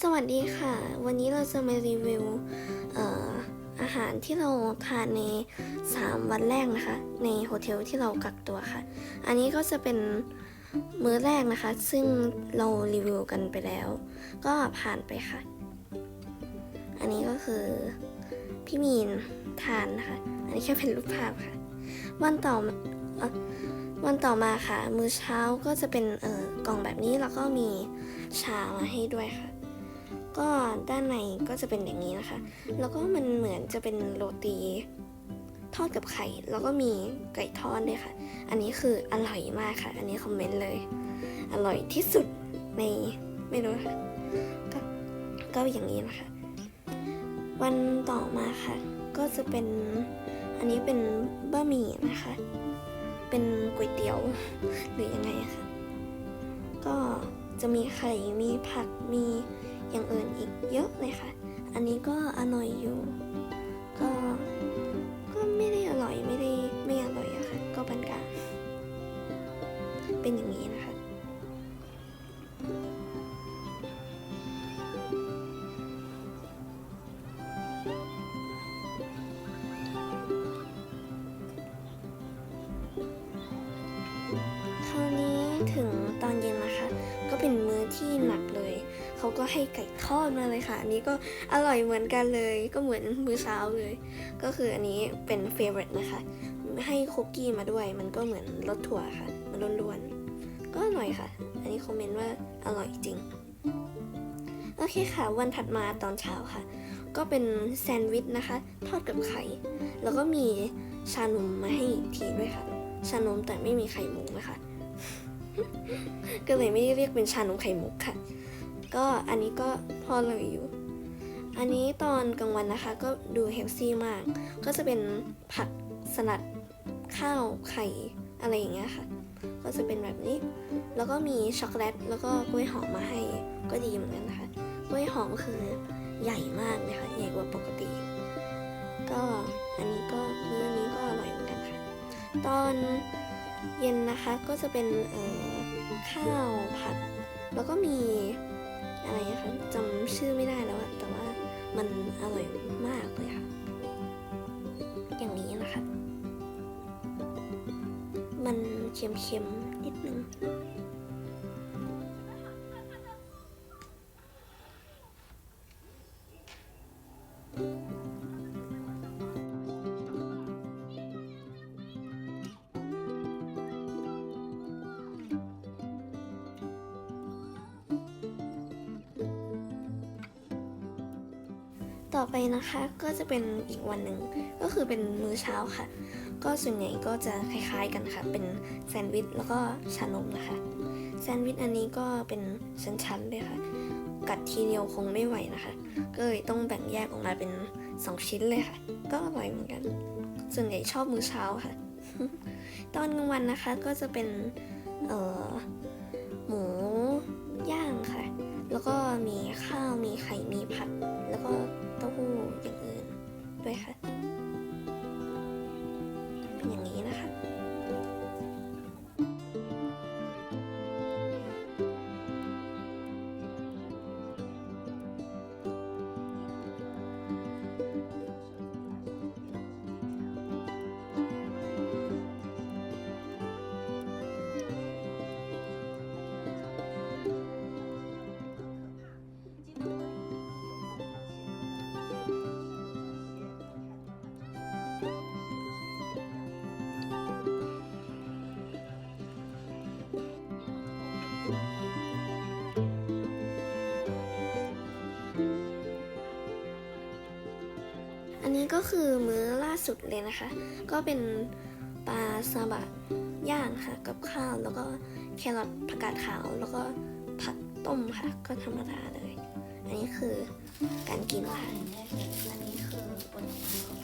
สวัสดีค่ะ วันนี้เราจะมารีวิวออาหารที่เราทานใน 3 วันแรกนะคะ ในโฮเทลที่เรากักตัวค่ะ อันนี้ก็จะเป็นมื้อแรกนะคะ ซึ่งเรารีวิวกันไปแล้ว ก็ผ่านไปค่ะ อันนี้ก็คือพี่มีนทานนะคะ อันนี้แค่เป็นรูปภาพค่ะ วันต่ออวันต่อมาค่ะ มื้อเช้าก็จะเป็นเอ่อกล่องแบบนี้แล้วก็มีชามาให้ด้วยค่ะ ก็ด้านในก็จะเป็นอย่างนี้นะคะ แล้วก็มันเหมือนจะเป็นโรตีทอดกับไข่ แล้วก็มีไก่ทอดด้วยค่ะ อันนี้คืออร่อยมากค่ะ อันนี้คอมเมนต์เลย อร่อยที่สุดในไม่รู้ค่ะก็ก็อย่างนี้นะคะ วันต่อมาค่ะ ก็จะเป็นอันนี้เป็นบะหมี่นะคะ เป็นก๋วยเตี๋ยวหรือยังไงะค่ะก็จะมีไข่ มีผัก มี อย่างอื่นอีกเยอะเลยค่ะ อันนี้ก็อร่อยอยู่ ก็ก็ไม่ได้อร่อยไม่ได้ไม่อร่อยอะค่ะ ก็ปานกลางเป็นอย่างนี้นะคะ คราวนี้ถึงตอนเย็น เป็นมื้อที่หนักเลย เขาก็ให้ไก่ทอดมาเลยค่ะ อันนี้ก็อร่อยเหมือนกันเลย ก็เหมือนมื้อเช้าเลย ก็คืออันนี้เป็นเฟเวอร์นะคะ ให้คุกกี้มาด้วย มันก็เหมือนรสถั่วค่ะ มันล้วนๆ ก็อร่อยค่ะ อันนี้คอมเมนต์ว่าอร่อยจริง โอเคค่ะ วันถัดมาตอนเช้าค่ะ ก็เป็นแซนด์วิชนะคะ ทอดกับไข่ แล้วก็มีชานมมาให้อีกทีด้วยค่ะ ชานมแต่ไม่มีไข่มุกนะคะ ก็เลยไม่ได้เรียกเป็นชานมไข่มุกค่ะ ก็อันนี้ก็พอเลยอยู่ อันนี้ตอนกลางวันนะคะ ก็ดูเฮลซี่มาก ก็จะเป็นผักสลัดข้าวไข่อะไรอย่างเงี้ยค่ะ ก็จะเป็นแบบนี้ แล้วก็มีช็อกโกแลตแล้วก็กล้วยหอมมาให้ก็ดีเหมือนกันนะคะกล้วยหอมคือใหญ่มากเลยค่ะใหญ่กว่าปกติ ก็อันนี้ก็มื้อนี้ก็อร่อยเหมือนกันค่ะ ตอน เย็นนะคะก็จะเป็นข้าวผัด แล้วก็มีอะไรนะคะจำชื่อไม่ได้แล้วอะแต่ว่ามันอร่อยมากเลยค่ะ อย่างนี้นะคะ มันเค็มๆนิดนึง ต่อไปนะคะก็จะเป็นอีกวันหนึ่งก็คือเป็นมื้อเช้าค่ะ ก็ส่วนใหญ่ก็จะคล้ายๆกันค่ะ เป็นแซนด์วิชแล้วก็ชานมนะคะ แซนด์วิชอันนี้ก็เป็นชั้นๆเลยค่ะ กัดทีเดียวคงไม่ไหวนะคะ ก็เลยต้องแบ่งแยกออกมาเป็น 2 ชิ้นเลยค่ะ ก็อร่อยเหมือนกัน ส่วนใหญ่ชอบมื้อเช้าค่ะ ตอนกลางวันนะคะก็จะเป็นเอ่อหมูย่างค่ะ แล้วก็มีข้าวมีไข่มีผัด แล้วก็ ต้าหู้อย่างอื่นด้วยค่ะ เป็นอย่างนี้นะคะ นี้ก็คือมื้อล่าสุดเลยนะคะ ก็เป็นปลาซาบะย่างค่ะ กับข้าวแล้วก็แครอทผักกาดขาว แล้วก็ผักต้มค่ะ ก็ธรรมดาเลย อันนี้คือการกินค่ะอันนี้คือบนของ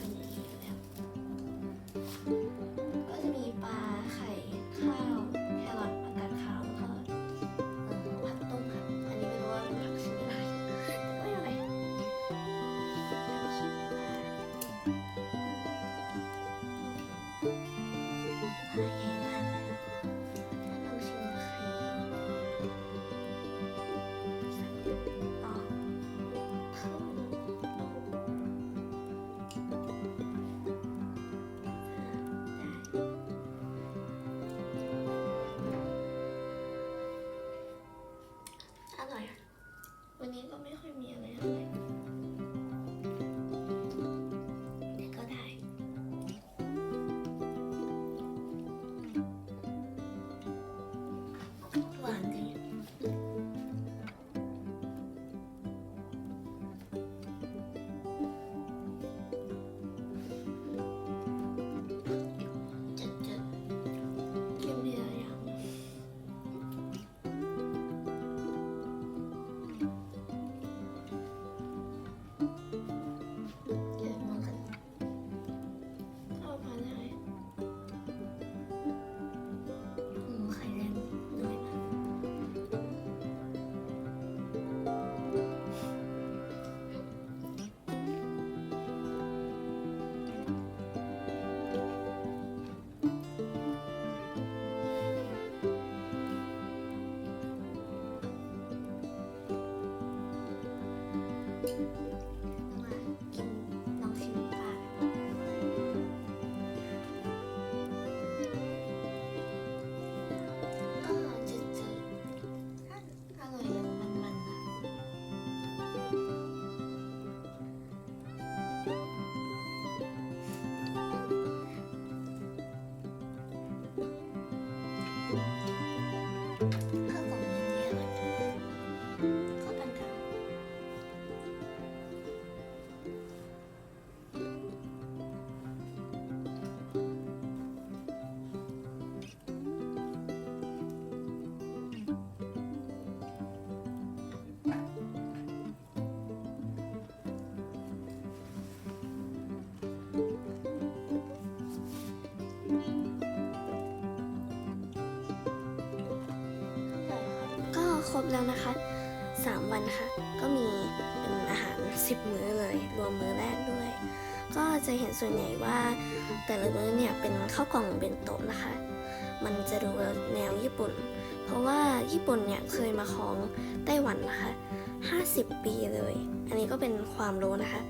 แล้วนะคะ 3 วันค่ะ ก็มีเป็นอาหาร 10 มื้อเลย รวมมื้อแรกด้วย ก็จะเห็นส่วนใหญ่ว่า แต่ละมื้อเนี่ยเป็นข้าวกล่องเบนโตะนะคะ มันจะดูแนวญี่ปุ่น เพราะว่าญี่ปุ่นเนี่ยเคยมาครองไต้หวันนะคะ 50 ปีเลย อันนี้ก็เป็นความรู้นะคะ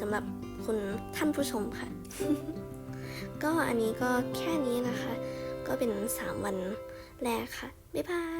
สำหรับคุณท่านผู้ชมค่ะ ก็อันนี้ก็แค่นี้นะคะ ก็เป็น 3 วันแรกค่ะ บ๊ายบาย